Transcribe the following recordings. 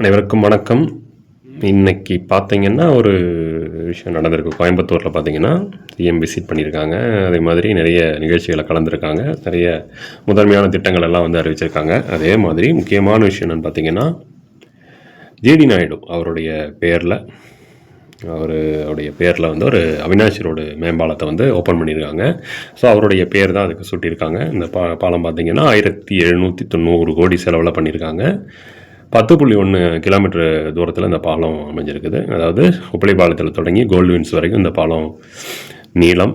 அனைவருக்கும் வணக்கம். இன்னைக்கு பார்த்தீங்கன்னா ஒரு விஷயம் நடந்திருக்கு. கோயம்புத்தூரில் பார்த்தீங்கன்னா சிஎம் விசிட் பண்ணியிருக்காங்க. அதே மாதிரி நிறைய நிகழ்ச்சிகளை கலந்துருக்காங்க. நிறைய முதன்மையான திட்டங்கள் எல்லாம் வந்து அறிவிச்சிருக்காங்க. அதே மாதிரி முக்கியமான விஷயம் என்னென்னு பார்த்தீங்கன்னா ஜிடி நாயுடு அவருடைய பேரில் அவர் அவருடைய பேரில் வந்து ஒரு அவினாஷ் ரோடு மேம்பாலத்தை வந்து ஓப்பன் பண்ணியிருக்காங்க. ஸோ அவருடைய பேர் தான் அதுக்கு சுட்டியிருக்காங்க. இந்த பா பாலம் பார்த்தீங்கன்னா ஆயிரத்தி எழுநூற்றி தொண்ணூறு கோடி செலவில் பண்ணியிருக்காங்க. பத்து புள்ளி ஒன்று கிலோமீட்டர் தூரத்தில் இந்த பாலம் அமைஞ்சிருக்குது. அதாவது உப்பளை பாலத்தில் தொடங்கி கோல்டு வின்ஸ் வரைக்கும் இந்த பாலம் நீளம்.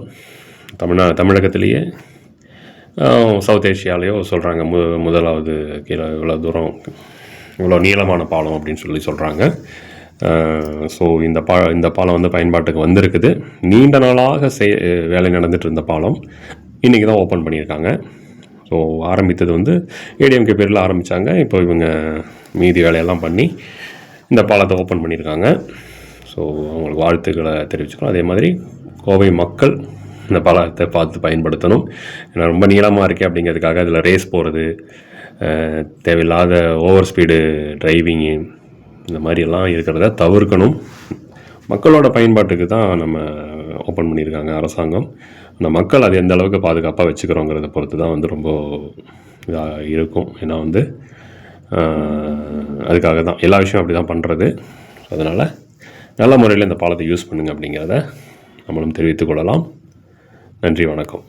தமிழ்நா தமிழகத்திலேயே சவுத் ஏஷியாலேயோ சொல்கிறாங்க மு முதலாவது கீழே இவ்வளோ தூரம் இவ்வளோ நீளமான பாலம் அப்படின்னு சொல்லி சொல்கிறாங்க ஸோ இந்த பா இந்த பாலம் வந்து பயன்பாட்டுக்கு வந்திருக்குது. நீண்ட நாளாக செய் வேலை நடந்துட்டு இருந்த பாலம் இன்றைக்கி தான் ஓப்பன் பண்ணியிருக்காங்க. ஸோ ஆரம்பித்தது வந்து ஏடிஎம்கே பேரில் ஆரம்பித்தாங்க இப்போ இவங்க மீதி வேலையெல்லாம் பண்ணி இந்த பாலத்தை ஓப்பன் பண்ணியிருக்காங்க. ஸோ அவங்களுக்கு வாழ்த்துக்களை தெரிவிச்சுக்கிறோம் அதே மாதிரி கோவை மக்கள் இந்த பாலத்தை பார்த்து பயன்படுத்தணும். ஏன்னா ரொம்ப நீளமாக இருக்கே அப்படிங்கிறதுக்காக அதில் ரேஸ் போகிறது தேவையில்லாத ஓவர் ஸ்பீடு டிரைவிங்கு இந்த மாதிரியெல்லாம் இருக்கிறத தவிர்க்கணும். மக்களோட பயன்பாட்டுக்கு தான் நம்ம ஓப்பன் பண்ணியிருக்காங்க அரசாங்கம். அந்த மக்கள் அது எந்த அளவுக்கு பாதுகாப்பாக வச்சுக்கிறோங்கிறத பொறுத்து தான் வந்து ரொம்ப இதாக இருக்கும். ஏன்னா வந்து அதுக்காக தான். எல்லா விஷயம் அப்படி தான் பண்ணுறது அதனால் நல்ல முறையில் இந்த பாலத்தை யூஸ் பண்ணுங்க அப்படிங்கிறத நம்மளும் தெரிவித்துக் கொள்ளலாம். நன்றி வணக்கம்.